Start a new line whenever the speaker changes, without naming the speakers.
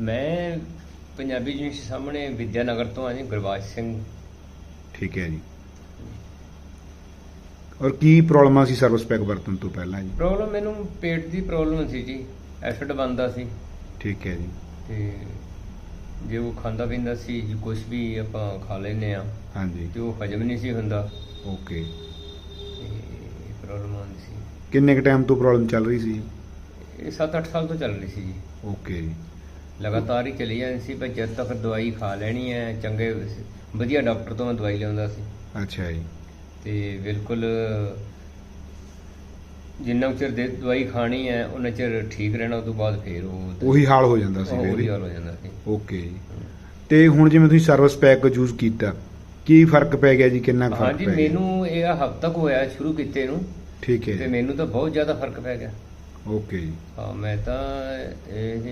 ਮੈਂ ਪੰਜਾਬੀ ਯੂਨੀਵਰਸਿਟੀ ਸਾਹਮਣੇ ਵਿਦਿਆ ਨਗਰ ਤੋਂ ਆ ਜੀ ਗੁਰਬਾਜ ਸਿੰਘ।
ਠੀਕ ਹੈ ਜੀ। ਔਰ ਕੀ ਪ੍ਰੋਬਲਮਾਂ ਸੀ ਸਰਵਿਸ ਪੈਕ ਵਰਤਣ ਤੋਂ ਪਹਿਲਾਂ ਜੀ?
ਪ੍ਰੋਬਲਮ ਮੈਨੂੰ ਪੇਟ ਦੀ ਪ੍ਰੋਬਲਮ ਸੀ ਜੀ ਐਸਿਡ ਬੰਦਾ ਸੀ।
ਠੀਕ ਹੈ ਜੀ।
ਤੇ ਜੇ ਉਹ ਖਾਂਦਾ ਪੀਂਦਾ ਸੀ ਜੀ ਕੁਝ ਵੀ ਆਪਾਂ ਖਾ ਲੈਨੇ ਆ
ਹਾਂਜੀ।
ਤੇ ਉਹ ਹਜਮ ਨਹੀਂ ਸੀ ਹੁੰਦਾ।
ਓਕੇ।
ਤੇ ਪ੍ਰੋਬਲਮ ਆਉਂਦੀ ਸੀ।
ਕਿੰਨੇ ਕ ਟਾਈਮ ਤੋਂ ਪ੍ਰੋਬਲਮ ਚੱਲ ਰਹੀ ਸੀ?
ਇਹ 7-8 ਸਾਲ ਤੋਂ ਚੱਲ ਰਹੀ ਸੀ ਜੀ।
ਓਕੇ ਜੀ।
ਲਗਾਤਾਰ ਹੀ ਚਲੀ ਜਾਂਦੀ ਸੀ ਪਰ ਜਦ ਤੱਕ ਦਵਾਈ ਖਾ ਲੈਣੀ ਹੈ ਚੰਗੇ ਵਧੀਆ ਡਾਕਟਰ ਤੋਂ ਮੈਂ ਦਵਾਈ ਲਿਆਉਂਦਾ ਸੀ।
ਅੱਛਾ ਜੀ।
ਤੇ ਬਿਲਕੁਲ ਜਿੰਨਾ ਚਿਰ ਦੇ ਦਵਾਈ ਖਾਣੀ ਹੈ ਉਹਨਾਂ ਚਿਰ ਠੀਕ ਰਹਿਣਾ ਉਸ ਤੋਂ ਬਾਅਦ ਫੇਰ ਉਹ
ਉਹੀ ਹਾਲ ਹੋ ਜਾਂਦਾ ਸੀ ਫਿਰ
ਉਹੀ। ਹਾਲ ਹੋ ਜਾਂਦਾ ਸੀ।
ਓਕੇ ਜੀ। ਤੇ ਹੁਣ ਜਿਵੇਂ ਤੁਸੀਂ ਸਰਵਿਸ ਪੈਕ ਯੂਜ਼ ਕੀਤਾ ਕੀ ਫ਼ਰਕ ਪੈ ਗਿਆ ਜੀ? ਕਿੰਨਾ ਫ਼ਰਕ
ਹਾਂਜੀ
ਪੈ ਗਿਆ?
ਮੈਨੂੰ ਇਹ ਹਫ਼ਤਾ ਕੁ ਹੋਇਆ ਸ਼ੁਰੂ ਕੀਤੇ ਨੂੰ।
ਠੀਕ ਹੈ।
ਤੇ ਮੈਨੂੰ ਤਾਂ ਬਹੁਤ ਜ਼ਿਆਦਾ ਫ਼ਰਕ ਪੈ ਗਿਆ।
ਓਕੇ ਜੀ।
ਹਾਂ ਮੈਂ ਤਾਂ ਇਹ